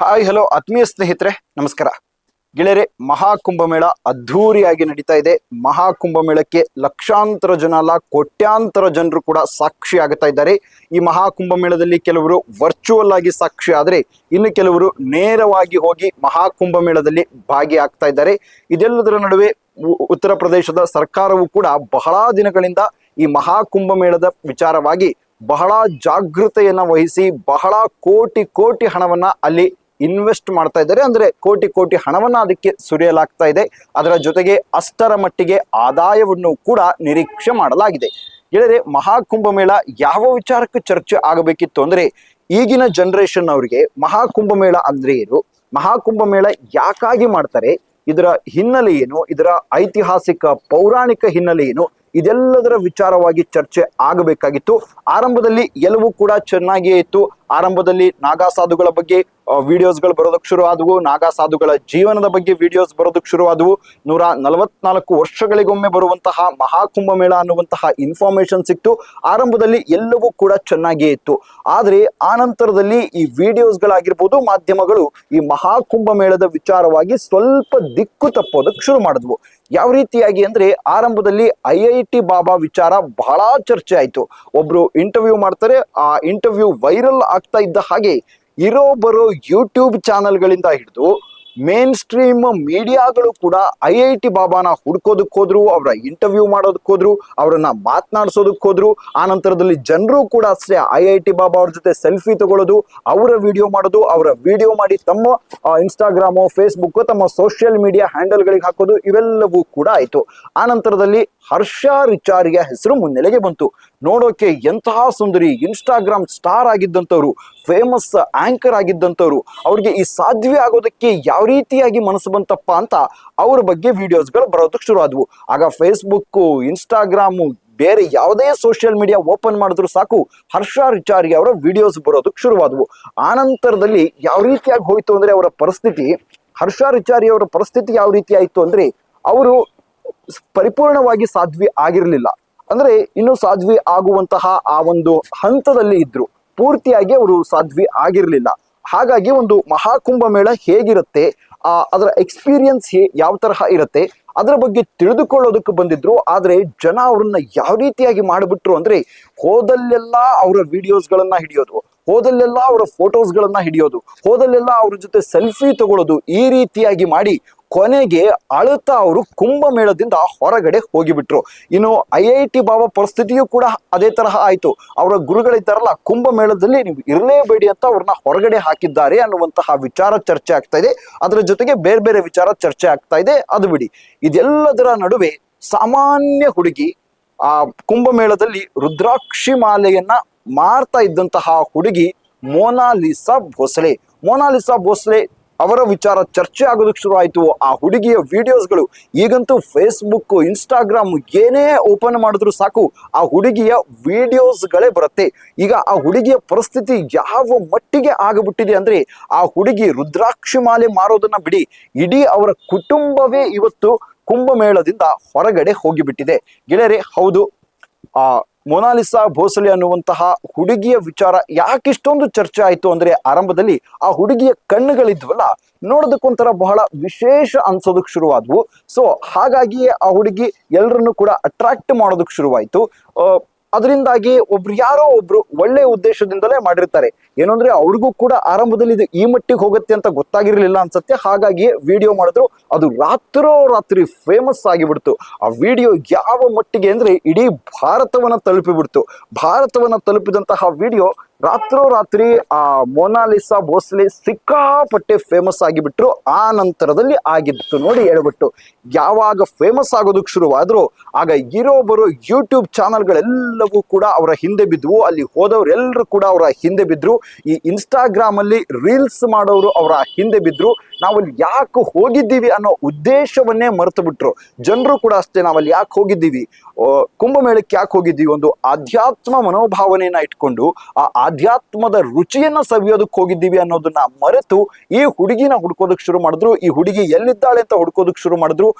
Hi hello ಆತ್ಮೀಯ ಸ್ನೇಹಿತರೆ, ನಮಸ್ಕಾರ. ಗೆಳೆಯರೆ, ಮಹಾಕುಂಭಮೇಳ ಅದ್ಧೂರಿಯಾಗಿ ನಡೀತಾ ಇದೆ. ಮಹಾಕುಂಭಮೇಳಕ್ಕೆ ಲಕ್ಷಾಂತರ ಜನ ಅಲ್ಲ, ಕೋಟ್ಯಾಂತರ ಜನರು ಕೂಡ ಸಾಕ್ಷಿ ಆಗ್ತಾ ಇದ್ದಾರೆ. ಈ ಮಹಾಕುಂಭಮೇಳದಲ್ಲಿ ಕೆಲವರು ವರ್ಚುವಲ್ ಆಗಿ ಸಾಕ್ಷಿ ಆದರೆ, ಇನ್ನು ಕೆಲವರು ನೇರವಾಗಿ ಹೋಗಿ ಮಹಾಕುಂಭಮೇಳದಲ್ಲಿ ಭಾಗಿಯಾಗ್ತಾ ಇದ್ದಾರೆ. ಇದೆಲ್ಲದರ ನಡುವೆ ಉತ್ತರ ಪ್ರದೇಶದ ಸರ್ಕಾರವು ಕೂಡ ಬಹಳ ದಿನಗಳಿಂದ ಈ ಮಹಾಕುಂಭಮೇಳದ ವಿಚಾರವಾಗಿ ಬಹಳ ಜಾಗೃತೆಯನ್ನ ವಹಿಸಿ, ಬಹಳ ಕೋಟಿ ಕೋಟಿ ಹಣವನ್ನ ಅಲ್ಲಿ ಇನ್ವೆಸ್ಟ್ ಮಾಡ್ತಾ ಇದ್ದಾರೆ. ಅಂದ್ರೆ ಕೋಟಿ ಕೋಟಿ ಹಣವನ್ನ ಅದಕ್ಕೆ ಸುರಿಯಲಾಗ್ತಾ ಇದೆ. ಅದರ ಜೊತೆಗೆ ಅಷ್ಟರ ಮಟ್ಟಿಗೆ ಆದಾಯವನ್ನು ಕೂಡ ನಿರೀಕ್ಷೆ ಮಾಡಲಾಗಿದೆ. ಗೆಳೆಯರೆ ಮಹಾಕುಂಭಮೇಳ ಯಾವ ವಿಚಾರಕ್ಕೆ ಚರ್ಚೆ ಆಗಬೇಕಿತ್ತು ಅಂದ್ರೆ ಈಗಿನ ಜನರೇಷನ್ ಅವರಿಗೆ ಮಹಾಕುಂಭಮೇಳ ಅಂದ್ರೆ ಏನು? ಮಹಾಕುಂಭಮೇಳ ಯಾಕಾಗಿ ಮಾಡ್ತಾರೆ? ಇದರ ಹಿನ್ನೆಲೆ ಏನು? ಇದರ ಐತಿಹಾಸಿಕ, ಪೌರಾಣಿಕ ಹಿನ್ನೆಲೆ ಏನು? ಇದೆಲ್ಲದರ ವಿಚಾರವಾಗಿ ಚರ್ಚೆ ಆಗಬೇಕಾಗಿತ್ತು. ಆರಂಭದಲ್ಲಿ ಎಲ್ಲವೂ ಕೂಡ ಚೆನ್ನಾಗಿಯೇ ಇತ್ತು. ಆರಂಭದಲ್ಲಿ ನಾಗಾ ಸಾಧುಗಳ ಬಗ್ಗೆ ವಿಡಿಯೋಸ್ಗಳು ಬರೋದಕ್ಕೆ ಶುರು ಆದವು. ನಾಗಾ ಸಾಧುಗಳ ಜೀವನದ ಬಗ್ಗೆ ವಿಡಿಯೋಸ್ ಬರೋದಕ್ಕೆ ಶುರು ಆದವು. ನೂರ ನಲವತ್ನಾಲ್ಕು ವರ್ಷಗಳಿಗೊಮ್ಮೆ ಬರುವಂತಹ ಮಹಾಕುಂಭಮೇಳ ಅನ್ನುವಂತಹ ಇನ್ಫಾರ್ಮೇಶನ್ ಸಿಕ್ತು. ಆರಂಭದಲ್ಲಿ ಎಲ್ಲವೂ ಕೂಡ ಚೆನ್ನಾಗಿಯೇ ಇತ್ತು. ಆದರೆ ನಂತರದಲ್ಲಿ ಈ ವಿಡಿಯೋಸ್ಗಳಾಗಿರ್ಬೋದು ಮಾಧ್ಯಮಗಳು ಈ ಮಹಾಕುಂಭಮೇಳದ ವಿಚಾರವಾಗಿ ಸ್ವಲ್ಪ ದಿಕ್ಕು ತಪ್ಪೋದಕ್ಕೆ ಶುರು ಮಾಡಿದ್ವು. ಯಾವ ರೀತಿಯಾಗಿ ಅಂದ್ರೆ ಆರಂಭದಲ್ಲಿ ಐ ಐ ಟಿ ಬಾಬಾ ವಿಚಾರ ಬಹಳ ಚರ್ಚೆ ಆಯ್ತು. ಒಬ್ರು ಇಂಟರ್ವ್ಯೂ ಮಾಡ್ತಾರೆ. ಆ ಇಂಟರ್ವ್ಯೂ ವೈರಲ್ ಆಗ್ತಾ ಇದ್ದ ಹಾಗೆ ಇರೋ ಬರೋ ಯೂಟ್ಯೂಬ್ ಚಾನೆಲ್ಗಳಿಂದ ಹಿಡಿದು ಮೇನ್ ಸ್ಟ್ರೀಮ್ ಮೀಡಿಯಾಗಳು ಕೂಡ ಐ ಐ ಟಿ ಬಾಬಾನ ಹುಡ್ಕೋದಕ್ಕೋದ್ರು ಅವರ ಇಂಟರ್ವ್ಯೂ ಮಾಡೋದಕ್ಕೋದ್ರು ಅವರನ್ನ ಮಾತನಾಡಿಸೋದಕ್ಕೋದ್ರು ಆ ನಂತರದಲ್ಲಿ ಜನರು ಕೂಡ ಅಷ್ಟೇ ಐ ಐ ಟಿ ಬಾಬಾ ಅವ್ರ ಜೊತೆ ಸೆಲ್ಫಿ ತಗೊಳ್ಳೋದು ಅವರ ವಿಡಿಯೋ ಮಾಡೋದು, ಅವರ ವಿಡಿಯೋ ಮಾಡಿ ತಮ್ಮ ಇನ್ಸ್ಟಾಗ್ರಾಮು ಫೇಸ್ಬುಕ್ ತಮ್ಮ ಸೋಷಿಯಲ್ ಮೀಡಿಯಾ ಹ್ಯಾಂಡಲ್ಗಳಿಗೆ ಹಾಕೋದು, ಇವೆಲ್ಲವೂ ಕೂಡ ಆಯ್ತು. ಆ ನಂತರದಲ್ಲಿ ಹರ್ಷ ರಿಚಾರಿಯ ಹೆಸರು ಮುನ್ನೆಲೆಗೆ ಬಂತು. ನೋಡೋಕೆ ಎಂತಹ ಸುಂದರಿ ಇನ್ಸ್ಟಾಗ್ರಾಮ್ ಸ್ಟಾರ್ ಆಗಿದ್ದಂಥವ್ರು ಫೇಮಸ್ ಆಂಕರ್ ಆಗಿದ್ದಂಥವ್ರು, ಅವ್ರಿಗೆ ಈ ಸಾಧ್ಯ ಆಗೋದಕ್ಕೆ ಯಾವ ರೀತಿಯಾಗಿ ಮನಸ್ಸು ಬಂತಪ್ಪ ಅಂತ ಅವ್ರ ಬಗ್ಗೆ ವಿಡಿಯೋಸ್ಗಳು ಬರೋದಕ್ಕೆ ಶುರು ಆಗ ಫೇಸ್ಬುಕ್ಕು ಇನ್ಸ್ಟಾಗ್ರಾಮು ಬೇರೆ ಯಾವುದೇ ಸೋಷಿಯಲ್ ಮೀಡಿಯಾ ಓಪನ್ ಮಾಡಿದ್ರು ಸಾಕು ಹರ್ಷ ರಿಚಾರಿ ಅವರ ವಿಡಿಯೋಸ್ ಬರೋದಕ್ಕೆ ಶುರುವಾದವು ಆನಂತರದಲ್ಲಿ ಯಾವ ರೀತಿಯಾಗಿ ಹೋಯ್ತು ಅಂದ್ರೆ ಅವರ ಪರಿಸ್ಥಿತಿ, ಹರ್ಷ ರಿಚಾರಿ ಅವರ ಪರಿಸ್ಥಿತಿ ಯಾವ ರೀತಿ ಆಯ್ತು ಅಂದ್ರೆ ಅವರು ಪರಿಪೂರ್ಣವಾಗಿ ಸಾಧ್ವಿ ಆಗಿರಲಿಲ್ಲ. ಅಂದ್ರೆ ಇನ್ನು ಸಾಧ್ವಿ ಆಗುವಂತಹ ಆ ಒಂದು ಹಂತದಲ್ಲಿ ಇದ್ರು. ಪೂರ್ತಿಯಾಗಿ ಅವರು ಸಾಧ್ವಿ ಆಗಿರಲಿಲ್ಲ. ಹಾಗಾಗಿ ಒಂದು ಮಹಾಕುಂಭ ಮೇಳ ಹೇಗಿರುತ್ತೆ, ಆ, ಅದರ ಎಕ್ಸ್ಪೀರಿಯನ್ಸ್ ಯಾವ ತರಹ ಇರುತ್ತೆ, ಅದರ ಬಗ್ಗೆ ತಿಳಿದುಕೊಳ್ಳೋದಕ್ಕೆ ಬಂದಿದ್ರು, ಆದರೆ ಜನ ಅವ್ರನ್ನ ಯಾವ ರೀತಿಯಾಗಿ ಮಾಡಿಬಿಟ್ರು ಅಂದ್ರೆ, ಹೋದಲ್ಲೆಲ್ಲ ಅವರ ವಿಡಿಯೋಸ್ಗಳನ್ನ ಹಿಡಿಯೋದು, ಹೋದಲ್ಲೆಲ್ಲ ಅವರ ಫೋಟೋಸ್ಗಳನ್ನ ಹಿಡಿಯೋದು, ಹೋದಲ್ಲೆಲ್ಲ ಅವ್ರ ಜೊತೆ ಸೆಲ್ಫಿ ತಗೊಳ್ಳೋದು ಈ ರೀತಿಯಾಗಿ ಮಾಡಿ ಕೊನೆಗೆ ಅಳುತ್ತಾ ಅವರು ಕುಂಭಮೇಳದಿಂದ ಹೊರಗಡೆ ಹೋಗಿಬಿಟ್ರು. ಇನ್ನು ಐ ಐ ಟಿ ಬಾಬಾ ಪರಿಸ್ಥಿತಿಯೂ ಕೂಡ ಅದೇ ತರಹ ಆಯಿತು. ಅವರ ಗುರುಗಳಿದ್ದಾರಲ್ಲ ಕುಂಭಮೇಳದಲ್ಲಿ ನೀವು ಇರಲೇಬೇಡಿ ಅಂತ ಅವ್ರನ್ನ ಹೊರಗಡೆ ಹಾಕಿದ್ದಾರೆ ಅನ್ನುವಂತಹ ವಿಚಾರ ಚರ್ಚೆ ಆಗ್ತಾ ಇದೆ. ಅದರ ಜೊತೆಗೆ ಬೇರೆ ಬೇರೆ ವಿಚಾರ ಚರ್ಚೆ ಆಗ್ತಾ ಇದೆ. ಅದು ಬಿಡಿ. ಇದೆಲ್ಲದರ ನಡುವೆ ಸಾಮಾನ್ಯ ಹುಡುಗಿ ಆ ಕುಂಭಮೇಳದಲ್ಲಿ ರುದ್ರಾಕ್ಷಿ ಮಾಲೆಯನ್ನ ಮಾರ್ತಾ ಇದ್ದಂತಹ ಹುಡುಗಿ ಮೋನಾಲಿಸಾ ಭೋಸಲೆ. ಮೋನಾಲಿಸಾ ಭೋಸಲೆ ಅವರ ವಿಚಾರ ಚರ್ಚೆ ಆಗೋದಕ್ಕೆ ಶುರು ಆಯಿತು ಆ ಹುಡುಗಿಯ ವಿಡಿಯೋಸ್ಗಳು ಈಗಂತೂ ಫೇಸ್ಬುಕ್ ಇನ್ಸ್ಟಾಗ್ರಾಮ್ ಏನೇ ಓಪನ್ ಮಾಡಿದ್ರು ಸಾಕು, ಆ ಹುಡುಗಿಯ ವಿಡಿಯೋಸ್ಗಳೇ ಬರುತ್ತೆ. ಈಗ ಆ ಹುಡುಗಿಯ ಪರಿಸ್ಥಿತಿ ಯಾವ ಮಟ್ಟಿಗೆ ಆಗಿಬಿಟ್ಟಿದೆ ಅಂದರೆ, ಆ ಹುಡುಗಿ ರುದ್ರಾಕ್ಷಿ ಮಾಲೆ ಮಾರೋದನ್ನ ಬಿಡಿ. ಇಡೀ ಅವರ ಕುಟುಂಬವೇ ಇವತ್ತು ಕುಂಭಮೇಳದಿಂದ ಹೊರಗಡೆ ಹೋಗಿಬಿಟ್ಟಿದೆ. ಗೆಳೆಯರೆ, ಹೌದು. ಆ ಮೊನಾಲಿಸಾ ಭೋಸಲೆ ಅನ್ನುವಂತಹ ಹುಡುಗಿಯ ವಿಚಾರ ಯಾಕಿಷ್ಟೊಂದು ಚರ್ಚೆ ಆಯಿತು ಅಂದರೆ ಆರಂಭದಲ್ಲಿ ಆ ಹುಡುಗಿಯ ಕಣ್ಣುಗಳಿದ್ವಲ್ಲ ನೋಡೋದಕ್ಕೊಂಥರ ಬಹಳ ವಿಶೇಷ ಅನ್ಸೋದಕ್ಕೆ ಶುರುವಾದವು. ಸೊ ಹಾಗಾಗಿಯೇ ಆ ಹುಡುಗಿ ಎಲ್ಲರನ್ನು ಕೂಡ ಅಟ್ರಾಕ್ಟ್ ಮಾಡೋದಕ್ಕೆ ಶುರುವಾಯಿತು. ಅದರಿಂದಾಗಿ ಒಬ್ರು ಯಾರೋ ಒಬ್ರು ಒಳ್ಳೆಯ ಉದ್ದೇಶದಿಂದಲೇ ಮಾಡಿರ್ತಾರೆ. ಏನಂದ್ರೆ ಅವ್ರಿಗೂ ಕೂಡ ಆರಂಭದಲ್ಲಿ ಇದು ಈ ಮಟ್ಟಿಗೆ ಹೋಗುತ್ತೆ ಅಂತ ಗೊತ್ತಾಗಿರ್ಲಿಲ್ಲ ಅನ್ಸತ್ತೆ. ಹಾಗಾಗಿ ವಿಡಿಯೋ ಮಾಡಿದ್ರು. ಅದು ರಾತ್ರೋ ರಾತ್ರಿ ಫೇಮಸ್ ಆಗಿಬಿಡ್ತು. ಆ ವಿಡಿಯೋ ಯಾವ ಮಟ್ಟಿಗೆ ಅಂದ್ರೆ ಇಡೀ ಭಾರತವನ್ನ ತಲುಪಿಬಿಡ್ತು. ಭಾರತವನ್ನ ತಲುಪಿದಂತಹ ವಿಡಿಯೋ ರಾತ್ರೋರಾತ್ರಿ ಆ ಮೊನಾಲಿಸಾ ಭೋಸ್ಲೆ ಸಿಕ್ಕಾಪಟ್ಟೆ ಫೇಮಸ್ ಆಗಿಬಿಟ್ರು. ಆ ನಂತರದಲ್ಲಿ ಆಗಿತ್ತು ನೋಡಿ ಹೇಳ್ಬಿಟ್ಟು ಯಾವಾಗ ಫೇಮಸ್ ಆಗೋದಕ್ಕೆ ಶುರುವಾದ್ರು ಆಗ ಇರೋ ಬರೋ ಯೂಟ್ಯೂಬ್ ಚಾನಲ್ಗಳೆಲ್ಲವೂ ಕೂಡ ಅವರ ಹಿಂದೆ ಬಿದ್ದವು ಅಲ್ಲಿ ಹೋದವರೆಲ್ಲರೂ ಕೂಡ ಅವರ ಹಿಂದೆ ಬಿದ್ರು. ಈ ಇನ್ಸ್ಟಾಗ್ರಾಮ್ ಅಲ್ಲಿ ರೀಲ್ಸ್ ಮಾಡೋರು ಅವರ ಹಿಂದೆ ಬಿದ್ರು. ನಾವಲ್ಲಿ ಯಾಕೆ ಹೋಗಿದ್ದೀವಿ ಅನ್ನೋ ಉದ್ದೇಶವನ್ನೇ ಮರೆತು ಬಿಟ್ರು. ಜನರು ಕೂಡ ಅಷ್ಟೇ ನಾವಲ್ಲಿ ಯಾಕೆ ಹೋಗಿದ್ದೀವಿ? ಕುಂಭಮೇಳಕ್ಕೆ ಯಾಕೆ ಹೋಗಿದ್ದೀವಿ ಒಂದು ಆಧ್ಯಾತ್ಮ ಮನೋಭಾವನೆಯನ್ನ ಇಟ್ಕೊಂಡು, ಆ ಆಧ್ಯಾತ್ಮದ ರುಚಿಯನ್ನ ಸವಿಯೋದಕ್ಕೆ ಹೋಗಿದ್ದೀವಿ ಅನ್ನೋದನ್ನ ಮರೆತು ಈ ಹುಡುಗಿನ ಹುಡ್ಕೋದಕ್ಕೆ ಶುರು ಮಾಡಿದ್ರು. ಈ ಹುಡುಗಿ ಎಲ್ಲಿದ್ದಾಳೆ ಅಂತ ಹುಡ್ಕೋದಕ್ಕೆ ಶುರು ಮಾಡಿದ್ರು.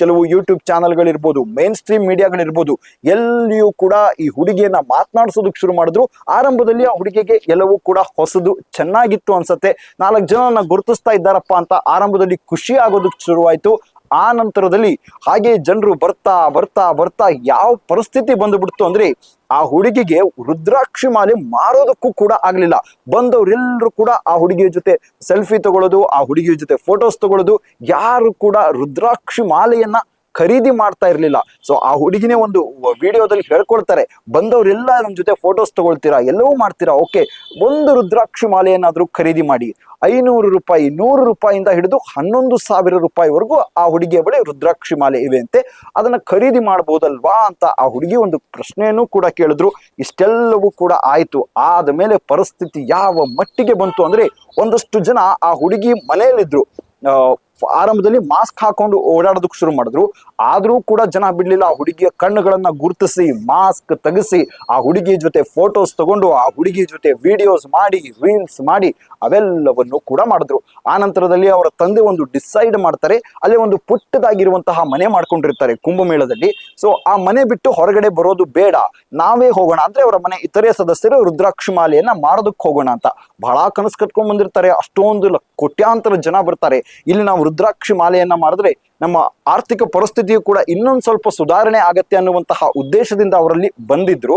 ಕೆಲವು ಯೂಟ್ಯೂಬ್ ಚಾನಲ್ಗಳಿರ್ಬೋದು ಮೇನ್ ಸ್ಟ್ರೀಮ್ ಮೀಡಿಯಾಗಳಿರ್ಬೋದು ಎಲ್ಲಿಯೂ ಕೂಡ ಈ ಹುಡುಗಿಯನ್ನ ಮಾತನಾಡಿಸೋದಕ್ಕೆ ಶುರು ಮಾಡಿದ್ರು. ಆರಂಭದಲ್ಲಿ ಆ ಹುಡುಗಿಗೆ ಎಲ್ಲವೂ ಕೂಡ ಹೊಸದು ಚೆನ್ನಾಗಿತ್ತು ಅನ್ಸತ್ತೆ. ನಾಲ್ಕು ಜನ ಗುರುತಿಸ್ತಾ ಇದ್ದಾರಪ್ಪ ಅಂತ ಆರಂಭದಲ್ಲಿ ಖುಷಿ ಆಗೋದಕ್ಕೆ ಶುರುವಾಯ್ತು. ಆ ನಂತರದಲ್ಲಿ ಹಾಗೆ ಜನರು ಬರ್ತಾ ಬರ್ತಾ ಬರ್ತಾ ಯಾವ ಪರಿಸ್ಥಿತಿ ಬಂದುಬಿಡ್ತು ಅಂದ್ರೆ ಆ ಹುಡುಗಿಗೆ ರುದ್ರಾಕ್ಷಿ ಮಾಲೆ ಮಾರೋದಕ್ಕೂ ಕೂಡ ಆಗ್ಲಿಲ್ಲ. ಬಂದವರೆಲ್ಲರೂ ಕೂಡ ಆ ಹುಡುಗಿಯ ಜೊತೆ ಸೆಲ್ಫಿ ತಗೊಳ್ಳೋದು, ಆ ಹುಡುಗಿಯ ಜೊತೆ ಫೋಟೋಸ್ ತಗೊಳ್ಳೋದು, ಯಾರು ಕೂಡ ರುದ್ರಾಕ್ಷಿ ಮಾಲೆಯನ್ನ ಖರೀದಿ ಮಾಡ್ತಾ ಇರ್ಲಿಲ್ಲ. ಸೊ ಆ ಹುಡುಗಿನೇ ಒಂದು ವಿಡಿಯೋದಲ್ಲಿ ಹೇಳ್ಕೊಳ್ತಾರೆ ಬಂದವರೆಲ್ಲ ನಮ್ಮ ಜೊತೆ ಫೋಟೋಸ್ ತಗೊಳ್ತೀರಾ? ಎಲ್ಲವೂ ಮಾಡ್ತೀರಾ? ಓಕೆ ಒಂದು ರುದ್ರಾಕ್ಷಿ ಮಾಲೆಯನ್ನಾದರೂ ಖರೀದಿ ಮಾಡಿ. ಐನೂರು ರೂಪಾಯಿ ನೂರು ರೂಪಾಯಿಯಿಂದ ಹಿಡಿದು ಹನ್ನೊಂದು ಸಾವಿರ ರೂಪಾಯಿವರೆಗೂ ಆ ಹುಡುಗಿಯ ಬಳಿ ರುದ್ರಾಕ್ಷಿ ಮಾಲೆ ಇವೆ ಅಂತೆ. ಅದನ್ನ ಖರೀದಿ ಮಾಡ್ಬೋದಲ್ವಾ ಅಂತ ಆ ಹುಡುಗಿ ಒಂದು ಪ್ರಶ್ನೆಯನ್ನು ಕೂಡ ಕೇಳಿದ್ರು. ಇಷ್ಟೆಲ್ಲವೂ ಕೂಡ ಆಯಿತು. ಆದ ಮೇಲೆ ಪರಿಸ್ಥಿತಿ ಯಾವ ಮಟ್ಟಿಗೆ ಬಂತು ಅಂದ್ರೆ ಒಂದಷ್ಟು ಜನ ಆ ಹುಡುಗಿ ಮನೆಯಲ್ಲಿದ್ರು. ಆ, ಆರಂಭದಲ್ಲಿ ಮಾಸ್ಕ್ ಹಾಕೊಂಡು ಓಡಾಡೋದಕ್ಕೆ ಶುರು ಮಾಡಿದ್ರು. ಆದ್ರೂ ಕೂಡ ಜನ ಬಿಡ್ಲಿಲ್ಲ. ಆ ಹುಡುಗಿಯ ಕಣ್ಣುಗಳನ್ನ ಗುರುತಿಸಿ, ಮಾಸ್ಕ್ ತೆಗೆಸಿ ಆ ಹುಡುಗಿ ಜೊತೆ ಫೋಟೋಸ್ ತಗೊಂಡು, ಆ ಹುಡುಗಿ ಜೊತೆ ವಿಡಿಯೋಸ್ ಮಾಡಿ, ರೀಲ್ಸ್ ಮಾಡಿ, ಅವೆಲ್ಲವನ್ನು ಕೂಡ ಮಾಡಿದ್ರು. ಆ ನಂತರದಲ್ಲಿ ಅವರ ತಂದೆ ಒಂದು ಡಿಸೈಡ್ ಮಾಡ್ತಾರೆ. ಅಲ್ಲಿ ಒಂದು ಪುಟ್ಟದಾಗಿರುವಂತಹ ಮನೆ ಮಾಡ್ಕೊಂಡಿರ್ತಾರೆ ಕುಂಭಮೇಳದಲ್ಲಿ. ಸೊ ಆ ಮನೆ ಬಿಟ್ಟು ಹೊರಗಡೆ ಬರೋದು ಬೇಡ. ನಾವೇ ಹೋಗೋಣ ಅಂದ್ರೆ ಅವರ ಮನೆ ಇತರೆ ಸದಸ್ಯರು ರುದ್ರಾಕ್ಷಿ ಮಾಲೆಯನ್ನ ಮಾಡೋದಕ್ಕೆ ಹೋಗೋಣ ಅಂತ. ಬಹಳ ಕನಸು ಕಟ್ಕೊಂಡ್ ಬಂದಿರ್ತಾರೆ. ಅಷ್ಟೊಂದು ಕೋಟ್ಯಾಂತರ ಜನ ಬರ್ತಾರೆ. ಇಲ್ಲಿ ನಾವು ರುದ್ರಾಕ್ಷಿ ಮಾಲೆಯನ್ನ ಮಾಡಿದ್ರೆ ನಮ್ಮ ಆರ್ಥಿಕ ಪರಿಸ್ಥಿತಿಯು ಕೂಡ ಇನ್ನೊಂದು ಸ್ವಲ್ಪ ಸುಧಾರಣೆ ಆಗತ್ತೆ ಅನ್ನುವಂತಹ ಉದ್ದೇಶದಿಂದ ಅವರಲ್ಲಿ ಬಂದಿದ್ರು.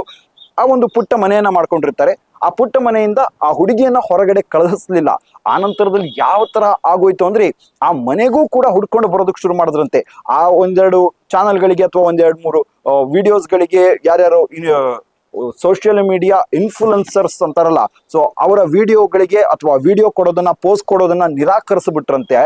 ಆ ಒಂದು ಪುಟ್ಟ ಮನೆಯನ್ನ ಮಾಡ್ಕೊಂಡಿರ್ತಾರೆ. ಆ ಪುಟ್ಟ ಮನೆಯಿಂದ ಆ ಹುಡುಗಿಯನ್ನ ಹೊರಗಡೆ ಕಳಿಸ್ಲಿಲ್ಲ ಆ ನಂತರದಲ್ಲಿ ಯಾವ ತರ ಆಗೋಯ್ತು ಅಂದ್ರೆ ಆ ಮನೆಗೂ ಕೂಡ ಹುಡ್ಕೊಂಡು ಬರೋದಕ್ಕೆ ಶುರು ಮಾಡಿದ್ರಂತೆ. ಆ ಒಂದೆರಡು ಚಾನಲ್ಗಳಿಗೆ ಅಥವಾ ಒಂದೆರಡು ಮೂರು ವಿಡಿಯೋಸ್ಗಳಿಗೆ ಯಾರ್ಯಾರು ಸೋಷಿಯಲ್ ಮೀಡಿಯಾ ಇನ್ಫ್ಲುಯೆನ್ಸರ್ಸ್ ಅಂತಾರಲ್ಲ. ಸೊ ಅವರ ವಿಡಿಯೋಗಳಿಗೆ ಅಥವಾ ವಿಡಿಯೋ ಕೊಡೋದನ್ನ ಪೋಸ್ಟ್ ಕೊಡೋದನ್ನ ನಿರಾಕರಿಸಿಬಿಟ್ರಂತೆ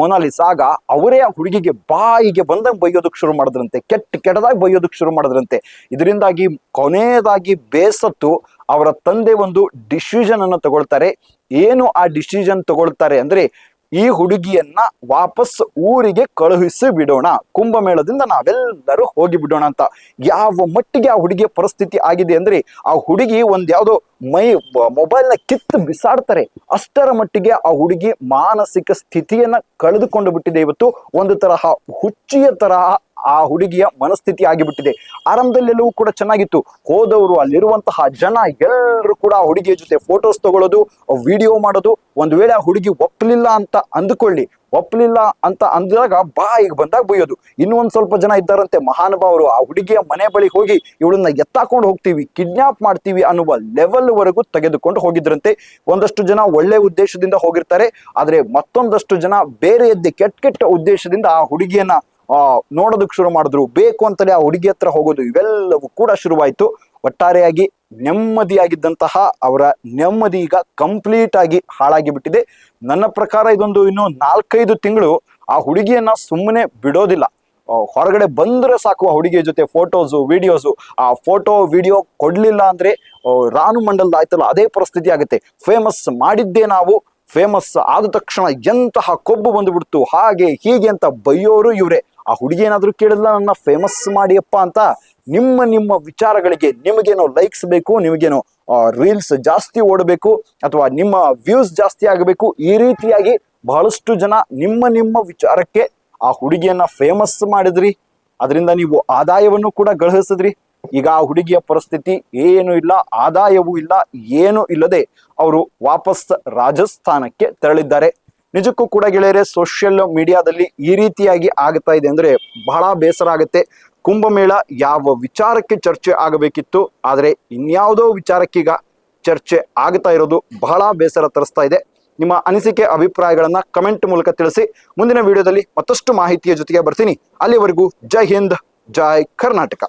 ಮೊನಾಲಿಸ್ ಆಗ ಅವರೇ ಆ ಹುಡುಗಿಗೆ ಬಾಯಿಗೆ ಬಂದಂಗೆ ಬೈಯೋದಕ್ಕೆ ಶುರು ಮಾಡಿದ್ರಂತೆ. ಕೆಟ್ಟ, ಕೆಟ್ಟದಾಗಿ ಬೈಯೋದಕ್ಕೆ ಶುರು ಮಾಡಿದ್ರಂತೆ. ಇದರಿಂದಾಗಿ ಕೊನೆಯದಾಗಿ ಬೇಸತ್ತು ಅವರ ತಂದೆ ಒಂದು ಡಿಸಿಷನ್ ಅನ್ನು ತಗೊಳ್ತಾರೆ. ಏನು ಆ ಡಿಸಿಷನ್ ತಗೊಳ್ತಾರೆ ಅಂದ್ರೆ ಈ ಹುಡುಗಿಯನ್ನ ವಾಪಸ್ ಊರಿಗೆ ಕಳುಹಿಸಿ ಬಿಡೋಣ. ಕುಂಭಮೇಳದಿಂದ ನಾವೆಲ್ಲರೂ ಹೋಗಿ ಬಿಡೋಣ ಅಂತ. ಯಾವ ಮಟ್ಟಿಗೆ ಆ ಹುಡುಗಿಯ ಪರಿಸ್ಥಿತಿ ಆಗಿದೆ ಅಂದ್ರೆ ಆ ಹುಡುಗಿ ಒಂದ್ ಯಾವ್ದೋ ಮೈ ಮೊಬೈಲ್ನ ಕಿತ್ತು ಬಿಸಾಡ್ತಾರೆ. ಅಷ್ಟರ ಮಟ್ಟಿಗೆ ಆ ಹುಡುಗಿ ಮಾನಸಿಕ ಸ್ಥಿತಿಯನ್ನ ಕಳೆದುಕೊಂಡು ಬಿಟ್ಟಿದೆ. ಇವತ್ತು ಒಂದು ತರಹ ಹುಚ್ಚಿಯ ತರಹ ಆ ಹುಡುಗಿಯ ಮನಸ್ಥಿತಿ ಆಗಿಬಿಟ್ಟಿದೆ. ಆರಂಭದಲ್ಲೆಲ್ಲವೂ ಕೂಡ ಚೆನ್ನಾಗಿತ್ತು. ಹೋದವರು ಅಲ್ಲಿರುವಂತಹ ಜನ ಎಲ್ಲರೂ ಕೂಡ ಆ ಹುಡುಗಿಯ ಜೊತೆ ಫೋಟೋಸ್ ತಗೊಳ್ಳೋದು ವಿಡಿಯೋ ಮಾಡೋದು, ಒಂದು ವೇಳೆ ಆ ಹುಡುಗಿ ಒಪ್ಪಲಿಲ್ಲ ಅಂತ ಅಂದುಕೊಳ್ಳಿ. ಒಪ್ಪಲಿಲ್ಲ ಅಂತ ಅಂದಾಗ ಬಾಯಿಗೆ ಬಂದಾಗ ಬೈಯೋದು. ಇನ್ನೊಂದು ಸ್ವಲ್ಪ ಜನ ಇದ್ದಾರಂತೆ. ಮಹಾನುಭಾವರು, ಆ ಹುಡುಗಿಯ ಮನೆ ಬಳಿ ಹೋಗಿ ಇವಳನ್ನ ಎತ್ತಾಕೊಂಡು ಹೋಗ್ತೀವಿ ಕಿಡ್ನಾಪ್ ಮಾಡ್ತೀವಿ ಅನ್ನುವ ಲೆವೆಲ್ ವರೆಗೂ ತೆಗೆದುಕೊಂಡು ಹೋಗಿದ್ರಂತೆ. ಒಂದಷ್ಟು ಜನ ಒಳ್ಳೆ ಉದ್ದೇಶದಿಂದ ಹೋಗಿರ್ತಾರೆ. ಆದ್ರೆ ಮತ್ತೊಂದಷ್ಟು ಜನ ಬೇರೆಯದ್ದೇ ಕೆಟ್ಟ ಕೆಟ್ಟ ಉದ್ದೇಶದಿಂದ ಆ ಹುಡುಗಿಯನ್ನ ಆ ನೋಡೋದಕ್ಕೆ ಶುರು ಮಾಡಿದ್ರು. ಬೇಕು ಅಂತಲೇ ಆ ಹುಡುಗಿ ಹತ್ರ ಹೋಗೋದು ಇವೆಲ್ಲವೂ ಕೂಡ ಶುರುವಾಯಿತು. ಒಟ್ಟಾರೆಯಾಗಿ ನೆಮ್ಮದಿಯಾಗಿದ್ದಂತಹ ಅವರ ನೆಮ್ಮದಿ ಈಗ ಕಂಪ್ಲೀಟ್ ಆಗಿ ಹಾಳಾಗಿ ಬಿಟ್ಟಿದೆ. ನನ್ನ ಪ್ರಕಾರ ಇದೊಂದು ಇನ್ನು ನಾಲ್ಕೈದು ತಿಂಗಳು ಆ ಹುಡುಗಿಯನ್ನ ಸುಮ್ಮನೆ ಬಿಡೋದಿಲ್ಲ. ಹೊರಗಡೆ ಬಂದ್ರೆ ಸಾಕು ಆ ಹುಡುಗಿಯ ಜೊತೆ ಫೋಟೋಸು ವಿಡಿಯೋಸು ಆ ಫೋಟೋ ವಿಡಿಯೋ ಕೊಡ್ಲಿಲ್ಲ ಅಂದ್ರೆ ರಾನು ಮಂಡಲ್ದ ಆಯ್ತಲ್ಲ, ಅದೇ ಪರಿಸ್ಥಿತಿ ಆಗುತ್ತೆ. ಫೇಮಸ್ ಮಾಡಿದ್ದೇ ನಾವು ಫೇಮಸ್ ಆದ ತಕ್ಷಣ ಎಂತಹ ಕೊಬ್ಬು ಬಂದುಬಿಡ್ತು, ಹಾಗೆ ಹೀಗೆ ಅಂತ ಬೈಯೋರು ಇವ್ರೆ. ಆ ಹುಡುಗಿ ಏನಾದ್ರೂ ಕೇಳಿಲ್ಲ ನನ್ನ ಫೇಮಸ್ ಮಾಡಿಯಪ್ಪ ಅಂತ ನಿಮ್ಮ ನಿಮ್ಮ ವಿಚಾರಗಳಿಗೆ ನಿಮಗೇನೋ ಲೈಕ್ಸ್ ಬೇಕು, ನಿಮಗೇನೋ ರೀಲ್ಸ್ ಜಾಸ್ತಿ ಓಡಬೇಕು, ಅಥವಾ ನಿಮ್ಮ ವ್ಯೂಸ್ ಜಾಸ್ತಿ ಆಗಬೇಕು, ಈ ರೀತಿಯಾಗಿ ಬಹಳಷ್ಟು ಜನ ನಿಮ್ಮ ನಿಮ್ಮ ವಿಚಾರಕ್ಕೆ ಆ ಹುಡುಗಿಯನ್ನ ಫೇಮಸ್ ಮಾಡಿದ್ರಿ. ಅದರಿಂದ ನೀವು ಆದಾಯವನ್ನು ಕೂಡ ಗಳಿಸಿದ್ರಿ. ಈಗ ಆ ಹುಡುಗಿಯ ಪರಿಸ್ಥಿತಿ ಏನು ಇಲ್ಲ, ಆದಾಯವೂ ಇಲ್ಲ, ಏನು ಇಲ್ಲದೆ ಅವರು ವಾಪಸ್ ರಾಜಸ್ಥಾನಕ್ಕೆ ತೆರಳಿದ್ದಾರೆ. ನಿಜಕ್ಕೂ ಕೂಡ ಗೆಳೆಯರೆ ಸೋಷಿಯಲ್ ಮೀಡಿಯಾದಲ್ಲಿ ಈ ರೀತಿಯಾಗಿ ಆಗ್ತಾ ಇದೆ ಅಂದ್ರೆ ಬಹಳ ಬೇಸರ ಆಗುತ್ತೆ. ಕುಂಭಮೇಳ ಯಾವ ವಿಚಾರಕ್ಕೆ ಚರ್ಚೆ ಆಗಬೇಕಿತ್ತು, ಆದರೆ ಇನ್ಯಾವುದೋ ವಿಚಾರಕ್ಕೀಗ ಚರ್ಚೆ ಆಗ್ತಾ ಇರೋದು ಬಹಳ ಬೇಸರ ತರಿಸ್ತಾ ಇದೆ. ನಿಮ್ಮ ಅನಿಸಿಕೆ, ಅಭಿಪ್ರಾಯಗಳನ್ನ ಕಮೆಂಟ್ ಮೂಲಕ ತಿಳಿಸಿ. ಮುಂದಿನ ವಿಡಿಯೋದಲ್ಲಿ ಮತ್ತಷ್ಟು ಮಾಹಿತಿಯ ಜೊತೆಗೆ ಬರ್ತೀನಿ. ಅಲ್ಲಿವರೆಗೂ ಜೈ ಹಿಂದ್, ಜೈ ಕರ್ನಾಟಕ.